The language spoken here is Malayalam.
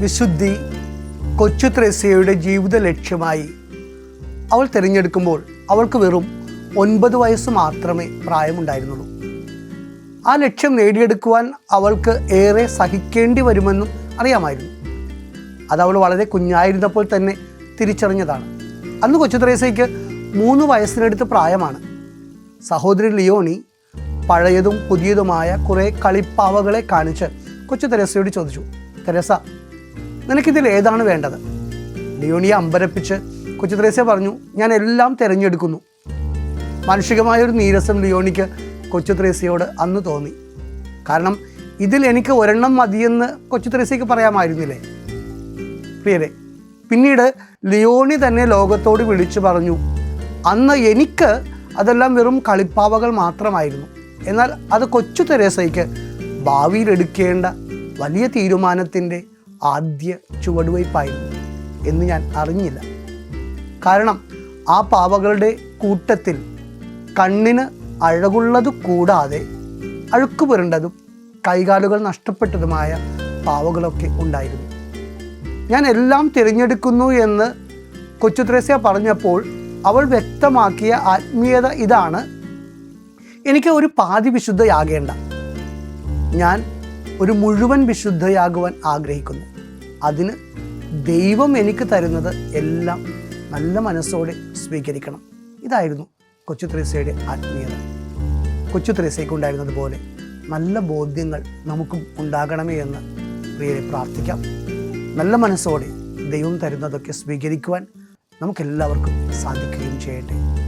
വിശുദ്ധി കൊച്ചു ത്രേസ്യയുടെ ജീവിത ലക്ഷ്യമായി അവൾ തിരഞ്ഞെടുക്കുമ്പോൾ അവൾക്ക് വെറും ഒൻപത് വയസ്സ് മാത്രമേ പ്രായമുണ്ടായിരുന്നുള്ളൂ. ആ ലക്ഷ്യം നേടിയെടുക്കുവാൻ അവൾക്ക് ഏറെ സഹിക്കേണ്ടി വരുമെന്നും അറിയാമായിരുന്നു. അത് അവൾ വളരെ കുഞ്ഞായിരുന്നപ്പോൾ തന്നെ തിരിച്ചറിഞ്ഞതാണ്. അന്ന് കൊച്ചു ത്രേസ്യയ്ക്ക് മൂന്ന് വയസ്സിനടുത്ത് പ്രായമാണ്. സഹോദരി ലിയോണി പഴയതും പുതിയതുമായ കുറേ കളിപ്പാവകളെ കാണിച്ച് കൊച്ചു തെരേസയോട് ചോദിച്ചു തെരേസ നിനക്കിതിൽ ഏതാണ് വേണ്ടത്? ലിയോണിയെ അമ്പരപ്പിച്ച് കൊച്ചു തെരേസ പറഞ്ഞു ഞാൻ എല്ലാം തിരഞ്ഞെടുക്കുന്നു. മാനുഷികമായൊരു നീരസം ലിയോണിക്ക് കൊച്ചു ത്രേസ്യയോട് അന്ന് തോന്നി. കാരണം ഇതിൽ എനിക്ക് ഒരെണ്ണം മതിയെന്ന് കൊച്ചു ത്രേസ്യക്ക് പറയാമായിരുന്നില്ലേ? പ്രിയരെ പിന്നീട് ലിയോണി തന്നെ ലോകത്തോട് വിളിച്ചു പറഞ്ഞു അന്ന് എനിക്ക് അതെല്ലാം വെറും കളിപ്പാവകൾ മാത്രമായിരുന്നു. എന്നാൽ അത് കൊച്ചു തെരേസയ്ക്ക് ഭാവിയിൽ എടുക്കേണ്ട വലിയ തീരുമാനത്തിന്റെ ആദ്യ ചുവടുവയ്പായിരുന്നു എന്ന് ഞാൻ അറിഞ്ഞില്ല. കാരണം ആ പാവകളുടെ കൂട്ടത്തിൽ കണ്ണിന് അഴകുള്ളത് കൂടാതെ അഴുക്ക് പുരണ്ടതും കൈകാലുകൾ നഷ്ടപ്പെട്ടതുമായ പാവകളൊക്കെ ഉണ്ടായിരുന്നു. ഞാൻ എല്ലാം തിരഞ്ഞെടുക്കുന്നു എന്ന് കൊച്ചു ത്രേസ്യ പറഞ്ഞപ്പോൾ അവൾ വ്യക്തമാക്കിയ ആത്മീയത ഇതാണ്. എനിക്ക് ഒരു പാതി വിശുദ്ധയാകേണ്ട. ഞാൻ ഒരു മുഴുവൻ വിശുദ്ധയാകുവാൻ ആഗ്രഹിക്കുന്നു. അതിന് ദൈവം എനിക്ക് തരുന്നത് എല്ലാം നല്ല മനസ്സോടെ സ്വീകരിക്കണം. ഇതായിരുന്നു കൊച്ചു ത്രേസയുടെ ആത്മീയത. കൊച്ചു ത്രേസയ്ക്കുണ്ടായിരുന്നത് പോലെ നല്ല ബോധ്യങ്ങൾ നമുക്കും ഉണ്ടാകണമേ എന്ന് പ്രിയരെ പ്രാർത്ഥിക്കാം. നല്ല മനസ്സോടെ ദൈവം തരുന്നതൊക്കെ സ്വീകരിക്കുവാൻ നമുക്കെല്ലാവർക്കും സാധിക്കുകയും ചെയ്യട്ടെ.